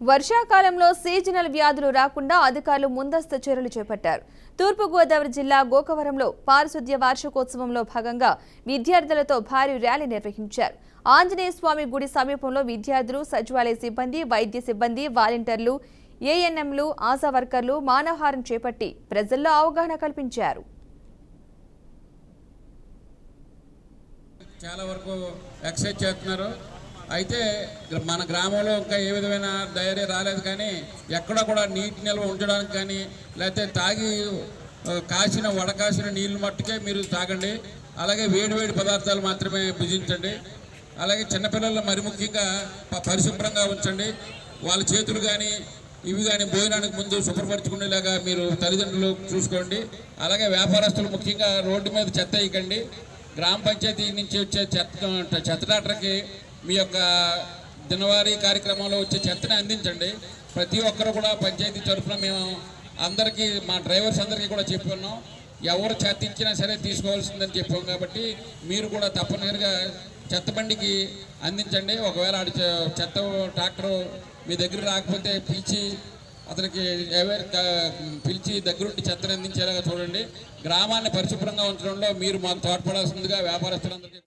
వర్షాకాలంలో సీజనల్ వ్యాధులు రాకుండా అధికారులు ముందస్తు చర్యలు చేపట్టారు. తూర్పుగోదావరి జిల్లా గోకవరంలో పారిశుద్ధ్య వార్షికోత్సవంలో భాగంగా విద్యార్థులతో భారీ ర్యాలీ నిర్వహించారు. ఆంజనేయ స్వామి గుడి సమీపంలో విద్యార్థులు సచివాలయ సిబ్బంది వైద్య సిబ్బంది వాలంటీర్లు ఏఎన్ఎంలు ఆశా వర్కర్లు మానవహారం చేపట్టి ప్రజల్లో అవగాహన కల్పించారు. చాలా వరకు ఎక్సైజ్ చేస్తున్నారు. అయితే మన గ్రామంలో ఇంకా ఏ విధమైన ధైర్యం రాలేదు కానీ ఎక్కడ కూడా నీటి నిల్వ ఉంచడానికి కానీ లేకపోతే తాగి కాసిన వడకాసిన నీళ్ళు మట్టుకే మీరు తాగండి. అలాగే వేడివేడి పదార్థాలు మాత్రమే భుజించండి. అలాగే చిన్నపిల్లలు మరి ముఖ్యంగా పరిశుభ్రంగా ఉంచండి. వాళ్ళ చేతులు కానీ ఇవి కానీ భోజనానికి ముందు శుభ్రపరచుకునేలాగా మీరు తల్లిదండ్రులు చూసుకోండి. అలాగే వ్యాపారస్తులు ముఖ్యంగా రోడ్డు మీద చెత్త వేయకండి గ్రామ పంచాయతీ నుంచి వచ్చే చెత్త చెత్త డాక్టర్కి మీ యొక్క దినవారీ కార్యక్రమంలో వచ్చే చెత్తని అందించండి. ప్రతి ఒక్కరు కూడా పంచాయతీ తరఫున మేము అందరికీ మా డ్రైవర్స్ అందరికీ కూడా చెప్పి ఉన్నాం ఎవరు చెత్త ఇచ్చినా సరే తీసుకోవాల్సిందని చెప్పాం కాబట్టి మీరు కూడా తప్పనిసరిగా చెత్త బండికి అందించండి. ఒకవేళ ఆడి చెత్త ట్రాక్టర్ మీ దగ్గర రాకపోతే పిలిచి అతనికి ఎవరి పిలిచి దగ్గరుండి చెత్తను అందించేలాగా చూడండి. గ్రామాన్ని పరిశుభ్రంగా ఉంచడంలో మీరు మాకు తోడ్పడాల్సిందిగా వ్యాపారస్తులందరికీ